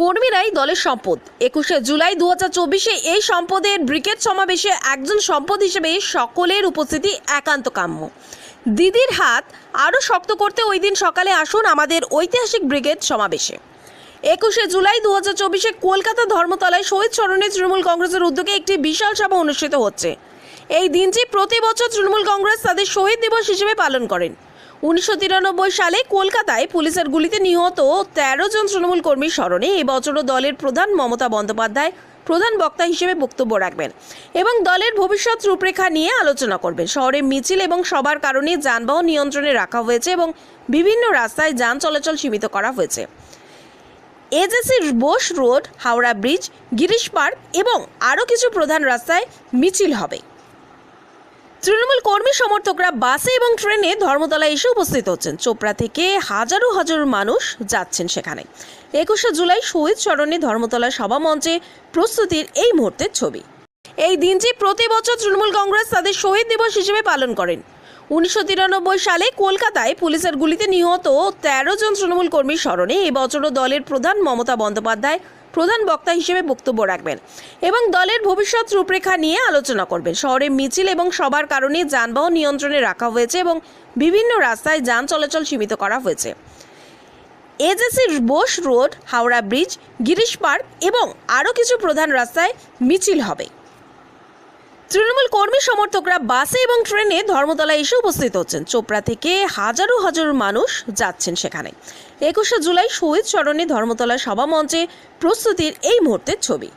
কর্মীরাই দলের সম্পদ। একুশে জুলাই দু চব্বিশে এই সম্পদের ব্রিগেড সমাবেশে একজন সম্পদ হিসেবে সকলের উপস্থিতি একান্ত কাম্য। দিদির হাত আরও শক্ত করতে ওই দিন সকালে আসুন আমাদের ঐতিহাসিক ব্রিগেড সমাবেশে। একুশে জুলাই দু হাজার চব্বিশে কলকাতা ধর্মতলায় শহীদ স্মরণে তৃণমূল কংগ্রেসের উদ্যোগে একটি বিশাল সভা অনুষ্ঠিত হচ্ছে। এই দিনটি প্রতি বছর তৃণমূল কংগ্রেস তাদের শহীদ দিবস হিসেবে পালন করেন। উনিশশো তিরানব্বই সালে কলকাতায় পুলিশের গুলিতে নিহত তেরো জন তৃণমূল কর্মীর স্মরণে এবছরও দলের প্রধান মমতা বন্দ্যোপাধ্যায় প্রধান বক্তা হিসেবে বক্তব্য রাখবেন এবং দলের ভবিষ্যৎ রূপরেখা নিয়ে আলোচনা করবেন। শহরে মিছিল এবং সবার কারণে যানবাহন নিয়ন্ত্রণে রাখা হয়েছে এবং বিভিন্ন রাস্তায় যান চলাচল সীমিত করা হয়েছে। AJC Bose road, Howrah bridge, Girish park এবং আরও কিছু প্রধান রাস্তায় মিছিল হবে। তৃণমূল কর্মী সমর্থকরা বাসে এবং ট্রেনে ধর্মতলায় এসে উপস্থিত হচ্ছেন। চোপড়া থেকে হাজারো হাজারো মানুষ যাচ্ছেন সেখানে। একুশে জুলাই শহীদ স্মরণে ধর্মতলা সভা মঞ্চে প্রস্তুতির এই মুহূর্তের ছবি। এই দিনটি প্রতি বছর তৃণমূল কংগ্রেস তাদের শহীদ দিবস হিসেবে পালন করেন। উনিশশো তিরানব্বই সালে কলকাতায় পুলিশের গুলিতে নিহত তেরো জন তৃণমূল কর্মীর স্মরণে এবছরও দলের প্রধান মমতা বন্দ্যোপাধ্যায় প্রধান বক্তা হিসেবে বক্তব্য রাখবেন এবং দলের ভবিষ্যৎ রূপরেখা নিয়ে আলোচনা করবেন। শহরে মিছিল এবং সবার কারণে যানবাহন নিয়ন্ত্রণে রাখা হয়েছে এবং বিভিন্ন রাস্তায় যান চলাচল সীমিত করা হয়েছে। AJC Bose road, Howrah bridge, Girish park এবং আরও কিছু প্রধান রাস্তায় মিছিল হবে। তৃণমূল কর্মী সমর্থকরা বাসে এবং ট্রেনে ধর্মতলায় এসে উপস্থিত হচ্ছেন। চোপড়া থেকে হাজারো হাজারো মানুষ যাচ্ছেন সেখানে। একুশে জুলাই শহীদ স্মরণে ধর্মতলা সভা মঞ্চে প্রস্তুতির এই মুহূর্তের ছবি।